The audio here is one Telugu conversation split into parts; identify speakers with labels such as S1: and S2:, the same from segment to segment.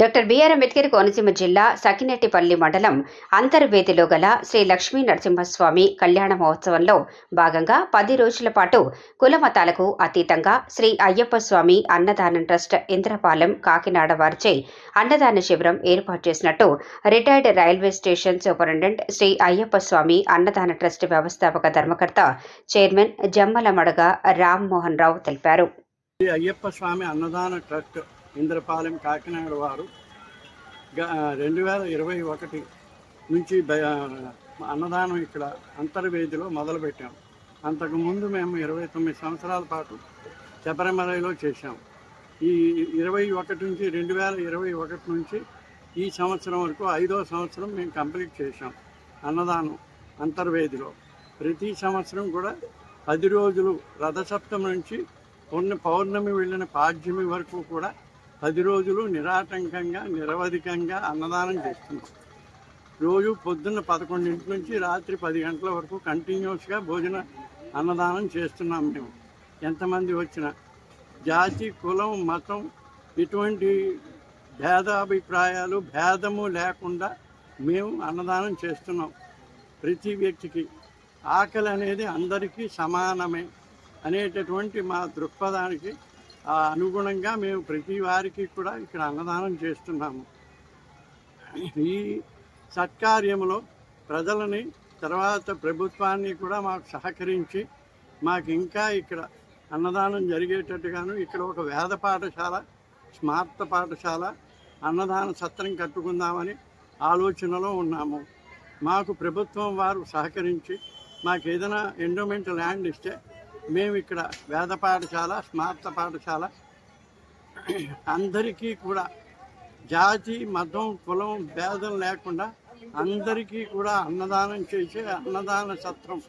S1: డాక్టర్ బిఆర్ అంబేద్కర్ కోనసీమ జిల్లా సకినేటిపల్లి మండలం అంతర్వేదిలో గల శ్రీ లక్ష్మీ నరసింహస్వామి కళ్యాణ మహోత్సవంలో భాగంగా పది రోజుల పాటు కులమతాలకు అతీతంగా శ్రీ అయ్యప్ప స్వామి అన్నదానం ట్రస్ట్ ఇంద్రపాలెం కాకినాడ వారిచే అన్నదాన శిబిరం ఏర్పాటు చేసినట్టు retired railway station superintendent Shri Ayyappa Swami అన్నదాన ట్రస్ట్ వ్యవస్థాపక ధర్మకర్త చైర్మన్ జమ్మల మడగ రామ్మోహన్ రావు తెలిపారు.
S2: అయ్యప్ప స్వామి అన్నదాన ట్రస్ట్ ఇంద్రపాలెం కాకినాడ వారు గ- రెండు వేల ఇరవై ఒకటి నుంచి అన్నదానం ఇక్కడ అంతర్వేదిలో మొదలుపెట్టాం. అంతకుముందు మేము ఇరవై తొమ్మిది సంవత్సరాల పాటు శబరిమలలో చేశాం. ఈ ఇరవై ఒకటి నుంచి రెండు వేల ఇరవై ఒకటి నుంచి ఈ సంవత్సరం వరకు ఐదో సంవత్సరం మేము కంప్లీట్ చేశాం అన్నదానం అంతర్వేదిలో. ప్రతి సంవత్సరం కూడా పది రోజులు రథసప్తమి నుంచి ఉన్న పౌర్ణమి వెళ్ళిన పాడ్యమి వరకు కూడా పది రోజులు నిరాటంకంగా నిరవధికంగా అన్నదానం చేస్తున్నాం. రోజు పొద్దున్న పదకొండింటి నుంచి రాత్రి పది గంటల వరకు కంటిన్యూస్గా భోజన అన్నదానం చేస్తున్నాం మేము. ఎంతమంది వచ్చినా జాతి కులం మతం ఇటువంటి భేదాభిప్రాయాలు భేదము లేకుండా మేము అన్నదానం చేస్తున్నాం. ప్రతి వ్యక్తికి ఆకలి అనేది అందరికీ సమానమే అనేటటువంటి మా దృక్పథానికి అనుగుణంగా మేము ప్రతి వారికి కూడా ఇక్కడ అన్నదానం చేస్తున్నాము. ఈ సత్కార్యంలో ప్రజలని తర్వాత ప్రభుత్వాన్ని కూడా మాకు సహకరించి మాకు ఇంకా ఇక్కడ అన్నదానం జరిగేటట్టుగాను ఇక్కడ ఒక వేద పాఠశాల స్మార్త పాఠశాల అన్నదాన సత్రం కట్టుకుందామని ఆలోచనలో ఉన్నాము. మాకు ప్రభుత్వం వారు సహకరించి మాకు ఏదైనా ఎండోమెంట్ ల్యాండ్ ఇస్తే మేము ఇక్కడ వేద పాఠశాల స్మార్త పాఠశాల. అందరికీ కూడా జాతి మతం కులం భేదం లేకుండా అందరికీ కూడా అన్నదానం చేసే అన్నదాన సత్రం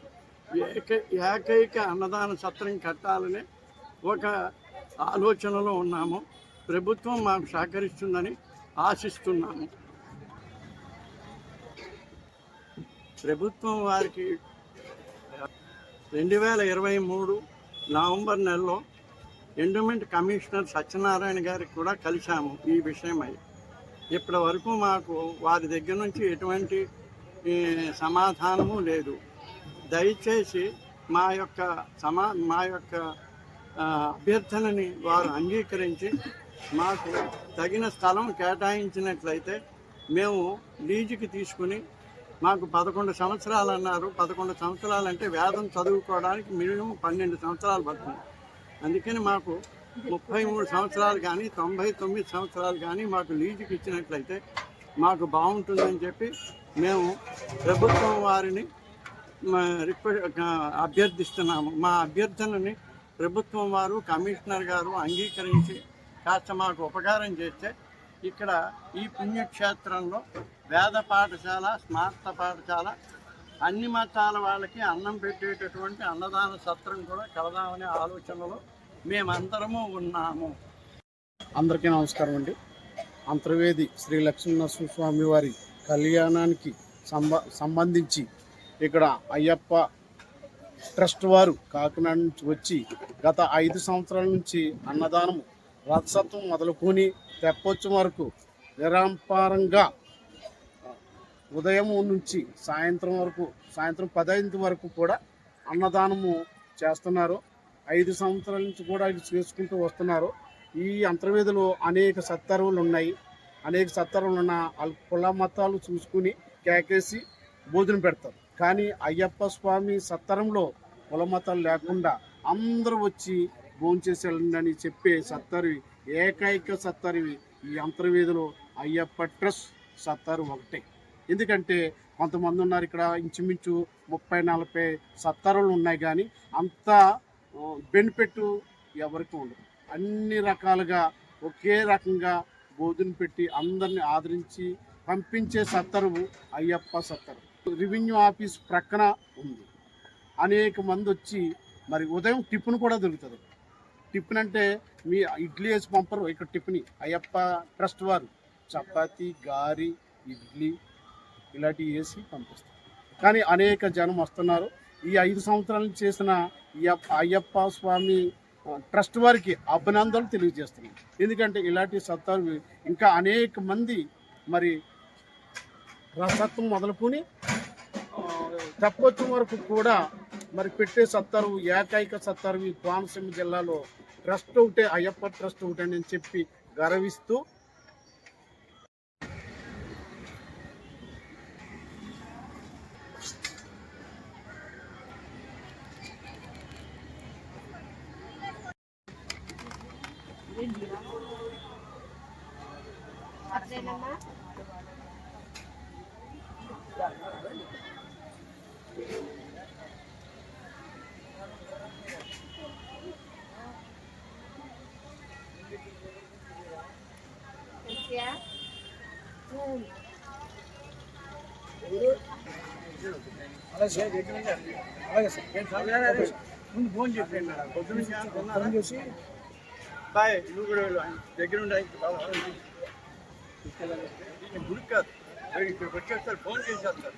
S2: ఏక ఏకైక అన్నదాన సత్రం కట్టాలని ఒక ఆలోచనలో ఉన్నాము. ప్రభుత్వం మాకు సహకరిస్తుందని ఆశిస్తున్నాము. ప్రభుత్వం వారికి రెండు వేల ఇరవై మూడు నవంబర్ నెలలో ఎండోమెంట్ కమిషనర్ సత్యనారాయణ గారికి కూడా కలిశాము ఈ విషయమై. ఇప్పటి వరకు మాకు వారి దగ్గర నుంచి ఎటువంటి సమాధానము లేదు. దయచేసి మా యొక్క సమా మా యొక్క అభ్యర్థనని వారు అంగీకరించి మాకు తగిన స్థలం కేటాయించినట్లయితే మేము లీజుకి తీసుకుని మాకు పదకొండు సంవత్సరాలు అన్నారు. పదకొండు సంవత్సరాలు అంటే వేదం చదువుకోవడానికి మినిమం పన్నెండు సంవత్సరాలు పడుతుంది. అందుకని మాకు ముప్పై మూడు సంవత్సరాలు కానీ తొంభై తొమ్మిది సంవత్సరాలు కానీ మాకు లీజుకి ఇచ్చినట్లయితే మాకు బాగుంటుందని చెప్పి మేము ప్రభుత్వం వారిని మా రిక్వెస్ట్ అభ్యర్థిస్తున్నాము. మా అభ్యర్థనని ప్రభుత్వం వారు కమిషనర్ గారు అంగీకరించి కాస్త మాకు ఉపకారం చేస్తే ఇక్కడ ఈ పుణ్యక్షేత్రంలో వేద పాఠశాల స్మార్త పాఠశాల అన్ని మతాల వాళ్ళకి అన్నం పెట్టేటటువంటి అన్నదాన సత్రం కూడా కలదామనే ఆలోచనలో మేమందరము ఉన్నాము.
S3: అందరికీ నమస్కారం అండి. అంతర్వేది శ్రీ లక్ష్మీనరసింహస్వామి వారి కళ్యాణానికి సంబ సంబంధించి ఇక్కడ అయ్యప్ప ట్రస్ట్ వారు కాకినాడ నుంచి వచ్చి గత ఐదు సంవత్సరాల నుంచి అన్నదానం రథసత్వం మొదలుకొని తెప్పొచ్చు వరకు నిరంపారంగా ఉదయం నుంచి సాయంత్రం వరకు సాయంత్రం పదైదు వరకు కూడా అన్నదానము చేస్తున్నారు. ఐదు సంవత్సరాల నుంచి కూడా ఇది చేసుకుంటూ వస్తున్నారు. ఈ అంతర్వేదిలో అనేక సత్తరువులు ఉన్నాయి. అనేక సత్తరువులు ఉన్న వాళ్ళ కుల మతాలు చూసుకుని కేకేసి భోజనం పెడతారు. కానీ అయ్యప్ప స్వామి సత్తరంలో కుల మతాలు లేకుండా అందరూ వచ్చి భోంచేసేళ్ళని చెప్పే సత్తరివి ఏకైక సత్తరివి ఈ అంతర్వేదిలో అయ్యప్ప ట్రస్ట్ సత్తరు ఒకటే. ఎందుకంటే కొంతమంది ఉన్నారు ఇక్కడ ఇంచుమించు ముప్పై నలభై సత్తరులు ఉన్నాయి కానీ అంత బెనిఫిట్ ఎవరికి ఉండదు. అన్ని రకాలుగా ఒకే రకంగా బోధన పెట్టి అందరిని ఆదరించి పంపించే సత్తరువు అయ్యప్ప సత్తరు రెవెన్యూ ఆఫీస్ ప్రక్కన ఉంది. అనేక మంది వచ్చి మరి ఉదయం టిఫిన్ కూడా దొరుకుతుంది. టిఫిన్ అంటే మీ ఇడ్లీ వేసి పంపరు ఇక్కడ టిఫిన్ అయ్యప్ప ట్రస్ట్ వారు. చపాతి గారి ఇడ్లీ ఇలాంటివి వేసి పంపిస్తారు కానీ అనేక జనం వస్తున్నారు. ఈ ఐదు సంవత్సరాల నుంచి చేసిన ఈ అయ్యప్ప స్వామి ట్రస్ట్ వారికి అభినందనలు తెలియజేస్తున్నాం. ఎందుకంటే ఇలాంటి సత్తాలు ఇంకా అనేక మంది మరి రసత్వం మొదలుకొని ఆ, తెప్పొచ్చం వరకు కూడా మరి పెట్టే సత్తారు ఏకైక సత్తారు ఈ కోనసీమ జిల్లాలో ట్రస్ట్ ఒకటే అయ్యప్ప ట్రస్ట్ ఒకటే అని చెప్పి గర్విస్తూ
S2: ముందు ఫోన్ చెప్పండి పొద్దు నుంచి ఫోన్ చేసి బాయ్ నువ్వు కూడా వెళ్ళు. ఆయన దగ్గర ఉండి ఆయనకి బాగా ఆలోచించు. ఇది గుడి కాదు వీడు ఇక్కడికి వచ్చేస్తారు ఫోన్ చేసేస్తారు